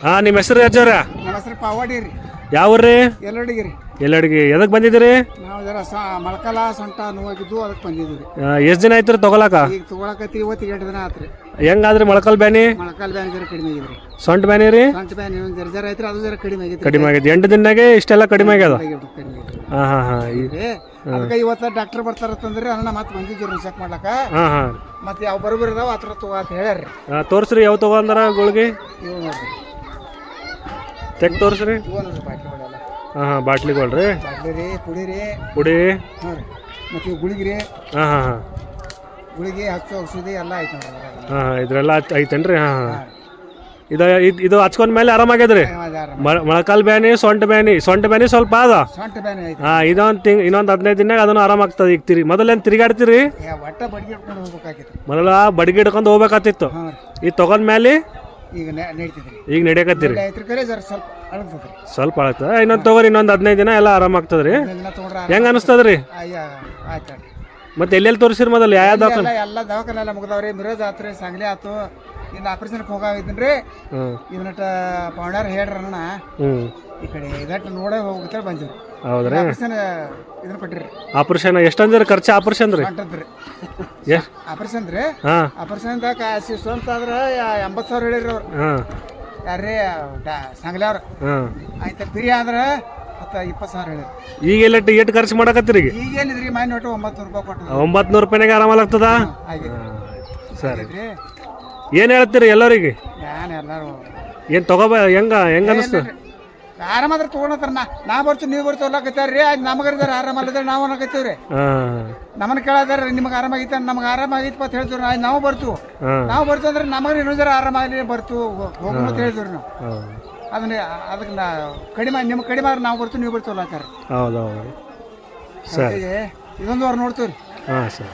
ಹಾ ನಿಮ್ಮ ಹೆಸರು ಅಜ್ಜವ್ರ ನಮ್ಮ ಹೆಸರು ಪಾವಾಡಿ ರೀ. ಯಾವ್ರಿ ಎಲ್ಲಡಿಗೆ ರೀ ಎಲ್ಲಡಿಗೆ ಎದಕ್ ಬಂದಿದ್ದೀರಿ? ನಾವು ಜರ ಸ ಮೊಳಕಾಲ ಸೊಂಟ ನೋವಾಗಿದ್ದು ಅದಕ್ಕೆ ಬಂದಿದ್ವಿ ರೀ. ಎಷ್ಟು ದಿನ ಆಯ್ತು ತಗೊಳಕ? ಈಗ ತೊಗೊಳಕತ್ತಿ ಇವತ್ತು ಎಂಟು ದಿನ ಆತ್ರಿ. ಹೆಂಗಾದ್ರಿ ಮೊಳಕಲ್ ಬ್ಯಾನಿ? ಮೊಳಕಾಲ್ ಬ್ಯಾನ್ ಜರ ಕಡಿಮೆ ಆಗಿದ್ರಿ. ಸೊಂಟ ಬ್ಯಾನಿ ರೀ? ಸೊಂಟ ಬ್ಯಾನ್ ಇನ್ನೊಂದು ಜರ ಜರ ಐತ್ರಿ ಅದು ಜರ ಕಡಿಮೆ ಆಗಿದೆ ಕಡಿಮೆ ಆಗೈತಿ ಎಂಟು ದಿನಾಗೆ ಇಷ್ಟೆಲ್ಲ ಕಡಿಮೆ ಆಗ್ಯದ? ಕಡಿಮೆ ಹಾ ಹಾ ಹಾ. ಈ- ರೀ. ಅದಕ್ಕೆ ಇವತ್ತು ಡಾಕ್ಟರ್ ಬರ್ತಾರತ್ತಂದ್ರೆ ಅದನ್ನ ಮತ್ತೆ ಬಂದಿದ್ದೀವಿ ಚೆಕ್ ಮಾಡ್ಲಕ್ಕ ಹಾ ಹಾ. ಮತ್ತೆ ಯಾವ ಬರೋಬ್ಬರಿ ಇದಾವ ಹತ್ರ ತಗೋ ಅಂತ ಹೇಳ್ಯಾರ ರೀ ತೋರ್ಸ್ರಿ ಯಾವ ತಗೊಂಡಾರ ಗುಳಿಗೆ? ಇವು ನೋಡ್ರಿ. ತೆಗ್ ತೋರಿಸ್ರಿ. ಹಾಂ ಹಾಂ ಬಾಟ್ಲಿಗಳು ರೀ ಬಾಟ್ಲಿ ಪುಡಿ. ರೀ ಪುಡಿ ಹಾಂ ರೀ ಮತ್ತು ಇವು ಗುಳಿಗೆ ರೀ ಹಾಂ ಹಾಂ. ಹಾಂ ಗುಳಿಗೆ ಹಚ್ಚು ಔಷಧಿ ಎಲ್ಲ ಐತೆ ನೋಡ್ರಿ ಹಾಂ ಹಾ ಇದ್ರೆಲ್ಲ ಐತ್- ಐತೇನ್ರಿ? ಹಾಂ ಹಾಂ ಇದು ಇದ್- ಇದು ಹಚ್ಕೊಂಡ್ ಮೇಲೆ ಆರಾಮಾಗ್ಯದ್ರಿ? ಮೊಳಕಾಲ್ ಬ್ಯಾನಿ ಸೊಂಟ ಬ್ಯಾನಿ ಸೊಂಟ ಬ್ಯಾನಿ ಸ್ವಲ್ಪ ಅದ ಹಾಂ ಇದೊಂದು ತಿಂಗ್ ಇನ್ನೊಂದು ಹದಿನೈದು ದಿನಾಗ ಅದನ್ನು ಆರಾಮಾಗ್ತದೆ ಈಗ ತಿರಿ ಮೊದಲೇನು ತಿರುಗಾಡ್ತೀರಿ? ಮೊದಲ ಬಡ್ಗಿ ಹಿಡ್ಕೊಂಡು ಹೋಗ್ಬೇಕಾಗಿತ್ತು ಈಗ ತಗೊಂಡ್ ಮೇಲೆ ಈಗ ನಡೀತಿದ್ರಿ ಈಗ ನಡೆಯಕತ್ತೀರಿ? ಐತ್ರಿ ಕರೆ ಸರ್ ಸ್ವಲ್ಪ ಅಳಗ್ತದ್ರಿ ಸ್ವಲ್ಪ ಇನ್ನೊಂದು ತಗೋರಿ ಇನ್ನೊಂದು ಹದಿನೈದು ದಿನ ಎಲ್ಲ ಆರಾಮಾಗ್ತದ್ರಿ ದಿನ ತೊಗೊಂಡ್ರೆ ಹೆಂಗ ಅನಿಸ್ತದ್ರಿ? ಅಯ್ಯ ಆಯ್ತು ಮತ್ತೆ ಎಲ್ಲೆಲ್ಲಿ ತೋರಿಸಿರಿ ಮೊದಲು? ಯಾವ ದವಾಖಾನೆ ಎಲ್ಲ ಎಲ್ಲ ದವಾಖಾನೆ ಎಲ್ಲ ಮುಗಿದವ್ರಿ. ಮಿರೋಜ್ ಆತ್ರಿ ಸಾಂಗ್ಲಿ ಆತು. ಇನ್ನು ಆಪರೇಷನ್ಗೆ ಹೋಗಾಗಿದ್ದೀನಿ ರೀ ಹ್ಞೂ ಇದನ್ನಟ ಪೌಂಡರ್ ಹೇಳ್ರಣ್ಣ ಹ್ಞೂ ಈ ಕಡೆ ಇದಟ್ಟು ನೋಡೇ ಹೋಗ್ತಾರೆ ಬಂದಿರಿ ಹೌದ್ರಿ? ಆಪರೇಷನ್ ಇದನ್ನ ಕೊಟ್ಟಿರಿ. ಆಪರೇಷನ್ ಎಷ್ಟು ಅಂದಿರಿ ಖರ್ಚು ಆಪರೇಷನ್ ರೀ? ಹೊಂಟದ್ರಿ ಆಪರೇಷನ್ ರೀ? ಹಾಂ. ಆಪರೇಷನ್ದಾಗ ಸ್ವಂತ ಆದ್ರೆ ಎಂಬತ್ತು ಸಾವಿರ ಹೇಳಿರಿ ಅವ್ರು. ಹಾಂ. ಯಾರ್ರೀ ಸಾಂಗ್ಲಿ ಅವ್ರು. ಹಾಂ. ಆಯ್ತು ಬಿರಿ ಆದ್ರೆ ಹತ್ತು ಇಪ್ಪತ್ತು ಸಾವಿರ ಹೇಳಿರಿ. ಈಗ ಎಲ್ಲ ಎಷ್ಟು ಖರ್ಚು ಮಾಡಕತ್ತೀರಿ ಈಗ? ಈಗ ಏನಿದ್ರಿ ಮನೆ ಒಟ್ಟು ಒಂಬತ್ತು ರೂಪಾಯಿ ಕೊಟ್ಟು ಒಂಬತ್ತು ನೂರು ರೂಪಾಯಿನಾಗ ಆರಾಮಾಗ್ತದ ಸರಿ. ಏನು ಹೇಳ್ತೀರಿ ಎಲ್ಲರಿಗೆ? ನಾನು ಎಲ್ಲರೂ ಏನು ತಗೋಬ ಹೆಂಗ ಹೆಂಗ ಅನಿಸ್ತು ಆರಾಮಾದ್ರೆ ತೊಗೊಂಡತ್ತಾರ ನಾ ನಾ ಬರ್ತೀವಿ ನೀವು ಬರ್ತೀವಿ ಅಲ್ಲಕತ್ತಾರ ರೀ ಆಯ್ತು ನಮಗರಿದಾರ ಆರಾಮಲ್ಲದ್ರೆ ನಾವು ಅನ್ನಕತ್ತೀವಿ ರೀ ಹಾಂ. ನಮ್ಮನ್ನ ಕೇಳದಾರ ನಿಮ್ಗೆ ಆರಾಮಾಗಿತ್ತ ನಮ್ಗೆ ಆರಾಮಾಗಿತ್ತು ಅಂತ ಹೇಳ್ತೀವಿ ಆಯ್ತು ನಾವು ಬರ್ತೀವಿ. ನಾವು ಬರ್ತೀವಿ ಅಂದ್ರೆ ನಮಗೆ ಇನ್ನೂ ಜರ ಆರಾಮಾಗಲಿ ಬರ್ತೀವಿ ಹೋಗೋಣ ಅಂತ ಹೇಳ್ತೀವಿ ನಾವು. ಅದನ್ನ ಅದಕ್ಕೆ ನಾ ಕಡಿಮೆ ನಿಮ್ಗೆ ಕಡಿಮೆ ಆದ್ರೆ ನಾವು ಬರ್ತೀವಿ ನೀವು ಬರ್ತೀವಲ್ಲ ಅಂತಾರೆ ಹೌದು ಹೌದು. ಸರಿ. ಇದೊಂದು ವಾರ ನೋಡ್ತೀವಿ ರೀ ಹಾಂ ಸರಿ.